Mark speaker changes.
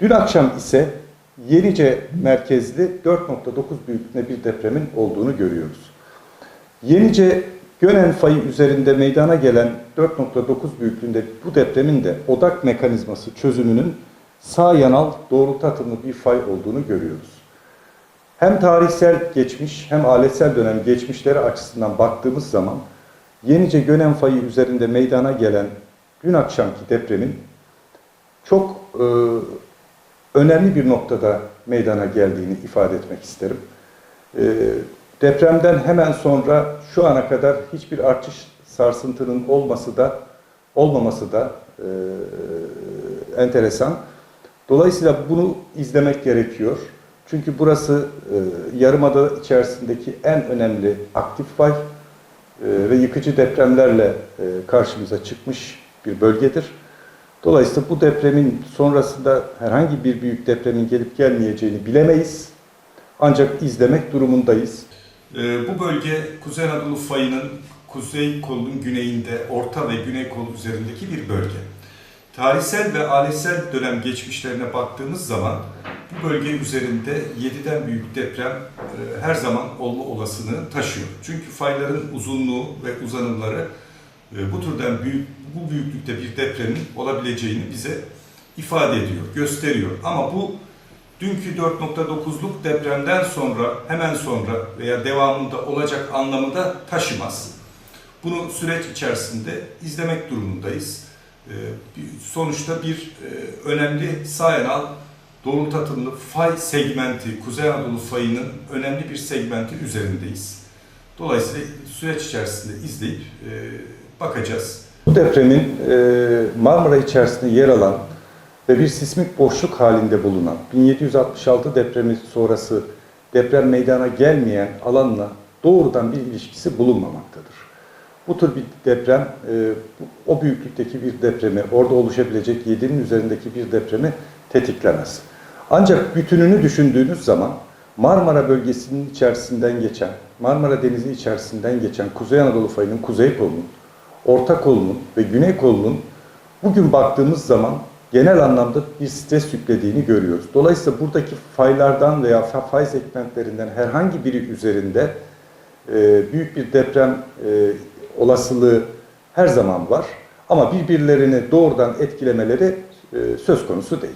Speaker 1: Dün akşam ise Yenice merkezli 4.9 büyüklüğünde bir depremin olduğunu görüyoruz. Yenice Gönen fayı üzerinde meydana gelen 4.9 büyüklüğünde bu depremin de odak mekanizması çözümünün sağ yanal doğrultu atımlı bir fay olduğunu görüyoruz. Hem tarihsel geçmiş hem aletsel dönem geçmişleri açısından baktığımız zaman Yenice Gönen fayı üzerinde meydana gelen dün akşamki depremin çok e, önemli bir noktada meydana geldiğini ifade etmek isterim. E, depremden hemen sonra şu ana kadar hiçbir artış sarsıntının olması da olmaması da e, enteresan. Dolayısıyla bunu izlemek gerekiyor. Çünkü burası e, yarımada içerisindeki en önemli aktif fay e, ve yıkıcı depremlerle e, karşımıza çıkmış bir bölgedir. Dolayısıyla bu depremin sonrasında herhangi bir büyük depremin gelip gelmeyeceğini bilemeyiz. Ancak izlemek durumundayız.
Speaker 2: Ee, bu bölge Kuzey Anadolu fayının kuzey kolunun güneyinde, orta ve güney kol üzerindeki bir bölge. Tarihsel ve aletsel dönem geçmişlerine baktığımız zaman bu bölge üzerinde 7'den büyük deprem e, her zaman olma olasılığı taşıyor. Çünkü fayların uzunluğu ve uzanımları bu türden büyük, bu büyüklükte bir depremin olabileceğini bize ifade ediyor, gösteriyor. Ama bu dünkü 4.9'luk depremden sonra, hemen sonra veya devamında olacak anlamı da taşımaz. Bunu süreç içerisinde izlemek durumundayız. Ee, Sonuçta bir e, önemli sağ yanal doğrultu atımlı fay segmenti, Kuzey Anadolu fayının önemli bir segmenti üzerindeyiz. Dolayısıyla süreç içerisinde izleyip e, bakacağız.
Speaker 1: Bu depremin e, Marmara içerisinde yer alan ve bir sismik boşluk halinde bulunan 1766 depremi sonrası deprem meydana gelmeyen alanla doğrudan bir ilişkisi bulunmamaktadır. Bu tür bir deprem, e, o büyüklükteki bir depremi, orada oluşabilecek 7'nin üzerindeki bir depremi tetiklemez. Ancak bütününü düşündüğünüz zaman Marmara bölgesinin içerisinden geçen, Marmara Denizi içerisinden geçen Kuzey Anadolu fayının kuzey kolunun, orta kolunun ve güney kolunun bugün baktığımız zaman genel anlamda bir stres yüklediğini görüyoruz. Dolayısıyla buradaki faylardan veya fa- fay segmentlerinden herhangi biri üzerinde e, büyük bir deprem e, olasılığı her zaman var. Ama birbirlerini doğrudan etkilemeleri e, söz konusu değil.